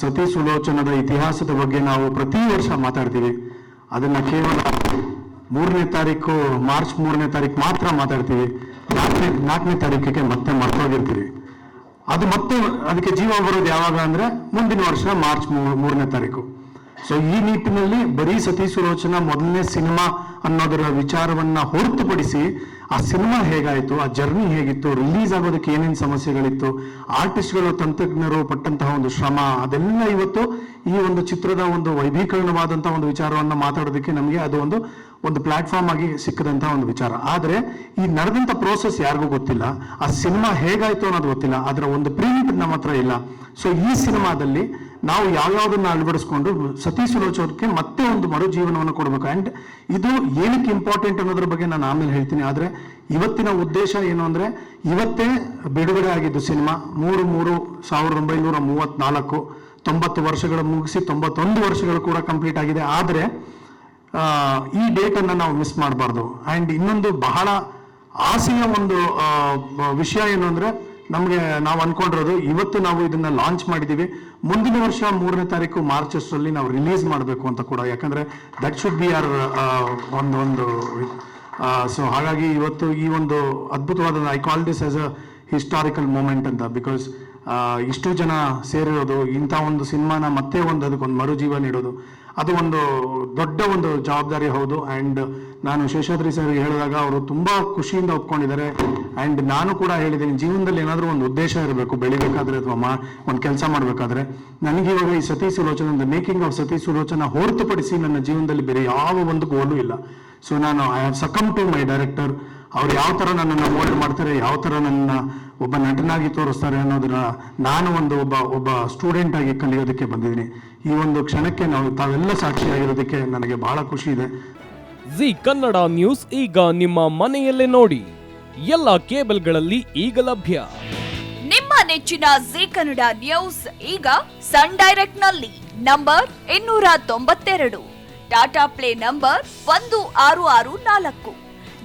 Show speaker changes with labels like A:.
A: ಸತಿ ಸುಲೋಚನದ ಇತಿಹಾಸದ ಬಗ್ಗೆ ನಾವು ಪ್ರತಿ ವರ್ಷ ಮಾತಾಡ್ತೀವಿ. ಅದನ್ನ ಕೇವಲ ಮೂರನೇ ತಾರೀಕು, ಮಾರ್ಚ್ ಮೂರನೇ ತಾರೀಕು ಮಾತ್ರ ಮಾತಾಡ್ತೀವಿ. ನಾಲ್ಕನೇ ನಾಲ್ಕನೇ ತಾರೀಕಿಗೆ ಮತ್ತೆ ಮರ್ತೋಗಿರ್ತೀವಿ. ಅದು ಮತ್ತೆ ಅದಕ್ಕೆ ಜೀವ ಬರೋದು ಯಾವಾಗ ಅಂದ್ರೆ ಮುಂದಿನ ವರ್ಷ ಮಾರ್ಚ್ ಮೂರ್- ಮೂರನೇ ತಾರೀಕು. ಸೊ ಈ ನಿಟ್ಟಿನಲ್ಲಿ ಬರೀ ಸತಿ ಸುಲೋಚನ ಮೊದಲನೇ ಸಿನಿಮಾ ಅನ್ನೋದರ ವಿಚಾರವನ್ನ ಹೊರತುಪಡಿಸಿ ಆ ಸಿನಿಮಾ ಹೇಗಾಯಿತು, ಆ ಜರ್ನಿ ಹೇಗಿತ್ತು ರಿಲೀಸ್ ಆಗೋದಕ್ಕೆ ಏನೇನು ಸಮಸ್ಯೆಗಳಿತ್ತು ಆರ್ಟಿಸ್ಟ್ಗಳು ತಂತ್ರಜ್ಞರು ಪಟ್ಟಂತಹ ಒಂದು ಶ್ರಮ, ಅದೆಲ್ಲ ಇವತ್ತು ಈ ಒಂದು ಚಿತ್ರದ ಒಂದು ವೈಭೀಕರಣವಾದಂತಹ ಒಂದು ವಿಚಾರವನ್ನ ಮಾತಾಡೋದಕ್ಕೆ ನಮಗೆ ಅದು ಒಂದು ಒಂದು ಪ್ಲಾಟ್ಫಾರ್ಮ್ ಆಗಿ ಸಿಕ್ಕದಂತಹ ಒಂದು ವಿಚಾರ. ಆದರೆ ಈ ನಡೆದಂತ ಪ್ರೋಸೆಸ್ ಯಾರಿಗೂ ಗೊತ್ತಿಲ್ಲ. ಆ ಸಿನಿಮಾ ಹೇಗಾಯ್ತು ಅನ್ನೋದು ಗೊತ್ತಿಲ್ಲ. ಅದರ ಒಂದು ಪ್ರಿಂಟ್ ನಮ್ಮ ಹತ್ರ ಇಲ್ಲ. ಸೊ ಈ ಸಿನಿಮಾದಲ್ಲಿ ನಾವು ಯಾವ್ಯಾವ್ದನ್ನ ಅಳವಡಿಸ್ಕೊಂಡು ಸತಿ ಅವ್ರಿಗೆ ಮತ್ತೆ ಒಂದು ಮರುಜೀವನವನ್ನು ಕೊಡಬೇಕು. ಅಂಡ್ ಇದು ಏನಕ್ಕೆ ಇಂಪಾರ್ಟೆಂಟ್ ಅನ್ನೋದ್ರ ಬಗ್ಗೆ ನಾನು ಆಮೇಲೆ ಹೇಳ್ತೀನಿ. ಆದರೆ ಇವತ್ತಿನ ಉದ್ದೇಶ ಏನು ಅಂದ್ರೆ, ಇವತ್ತೇ ಬಿಡುಗಡೆ ಆಗಿದ್ದು ಸಿನಿಮಾ ಮೂರು ಮೂರು ಸಾವಿರದ ಒಂಬೈನೂರ ಮೂವತ್ನಾಲ್ಕು, ತೊಂಬತ್ತು ವರ್ಷಗಳು ಮುಗಿಸಿ ತೊಂಬತ್ತೊಂದು ವರ್ಷಗಳು ಕೂಡ ಕಂಪ್ಲೀಟ್ ಆಗಿದೆ. ಆದ್ರೆ ಈ ಡೇಟನ್ನು ನಾವು ಮಿಸ್ ಮಾಡಬಾರ್ದು. ಅಂಡ್ ಇನ್ನೊಂದು ಬಹಳ ಆಸೆಯ ಒಂದು ವಿಷಯ ಏನು ಅಂದರೆ, ನಮಗೆ ನಾವು ಅನ್ಕೊಂಡಿರೋದು ಇವತ್ತು ನಾವು ಇದನ್ನ ಲಾಂಚ್ ಮಾಡಿದೀವಿ. ಮುಂದಿನ ವರ್ಷ ಮೂರನೇ ತಾರೀಕು ಮಾರ್ಚ್ ಅಷ್ಟರಲ್ಲಿ ನಾವು ರಿಲೀಸ್ ಮಾಡಬೇಕು ಅಂತ ಕೂಡ. ಯಾಕಂದ್ರೆ ದಟ್ ಶುಡ್ ಬಿ ಆರ್ ಒಂದು ಒಂದು ಸೊ ಹಾಗಾಗಿ ಇವತ್ತು ಈ ಒಂದು ಅದ್ಭುತವಾದ I call this as a historical moment ಅಂತ. ಬಿಕಾಸ್ ಇಷ್ಟು ಜನ ಸೇರಿರೋದು, ಇಂಥ ಒಂದು ಸಿನಿಮಾನ ಮತ್ತೆ ಒಂದು ಅದಕ್ಕೊಂದು ಮರುಜೀವ ನೀಡೋದು. ಅದು ಒಂದು ದೊಡ್ಡ ಒಂದು ಜವಾಬ್ದಾರಿ ಹೌದು. ಅಂಡ್ ನಾನು ಶೇಷಾದ್ರಿ ಸರ್ ಹೇಳಿದಾಗ ಅವರು ತುಂಬಾ ಖುಷಿಯಿಂದ ಒಪ್ಕೊಂಡಿದ್ದಾರೆ. ಅಂಡ್ ನಾನು ಕೂಡ ಹೇಳಿದ್ದೀನಿ, ಜೀವನದಲ್ಲಿ ಏನಾದರೂ ಒಂದು ಉದ್ದೇಶ ಇರಬೇಕು, ಬೆಳಿಬೇಕಾದ್ರೆ ಅಥವಾ ಮಾ, ಒಂದು ಕೆಲಸ ಮಾಡಬೇಕಾದ್ರೆ. ನನಗೆ ಇವಾಗ ಈ ಸತಿ ಸುಲೋಚನ ಮೇಕಿಂಗ್ ಆಫ್ ಸತಿ ಸುಲೋಚನ ಹೊರತುಪಡಿಸಿ ನನ್ನ ಜೀವನದಲ್ಲಿ ಬೇರೆ ಯಾವ ಒಂದು ಗೋಲು ಇಲ್ಲ. ಸೊ ನಾನು I have succumb to my director ಅವ್ರು ಯಾವ ತರ ನನ್ನನ್ನು ಮೋಲ್ಡ್ ಮಾಡ್ತಾರೆ ಯಾವ ತರ ನನ್ನ ಒಬ್ಬ ನಟನಾಗಿ ತೋರಿಸ್ತಾರೆ ಅನ್ನೋದನ್ನ ನಾನು ಒಂದು ಒಬ್ಬ ಒಬ್ಬ ಸ್ಟೂಡೆಂಟ್ ಆಗಿ ಕಲಿಯೋದಕ್ಕೆ ಬಂದಿದ್ದೀನಿ. ಈ ಒಂದು ಕ್ಷಣಕ್ಕೆ ನಾವು ತಾವೆಲ್ಲ ಸಾಕ್ಷಿಯಾಗಿರೋದಕ್ಕೆ ನನಗೆ ಬಹಳ ಖುಷಿ ಇದೆ.
B: ಜಿ ಕನ್ನಡ ನ್ಯೂಸ್ ಈಗ ನಿಮ್ಮ ಮನೆಯಲ್ಲೇ ನೋಡಿ. ಎಲ್ಲ ಕೇಬಲ್ಗಳಲ್ಲಿ ಈಗ ಲಭ್ಯ.
C: ನಿಮ್ಮ ನೆಚ್ಚಿನ ಜಿ ಕನ್ನಡ ನ್ಯೂಸ್ ಈಗ ಸನ್ ಡೈರೆಕ್ಟ್ನಲ್ಲಿ ನಂಬರ್ ಇನ್ನೂರ ತೊಂಬತ್ತೆರಡು. ಟಾಟಾ ಪ್ಲೇ ನಂಬರ್ ಒಂದು ಆರು ಆರು ನಾಲ್ಕು.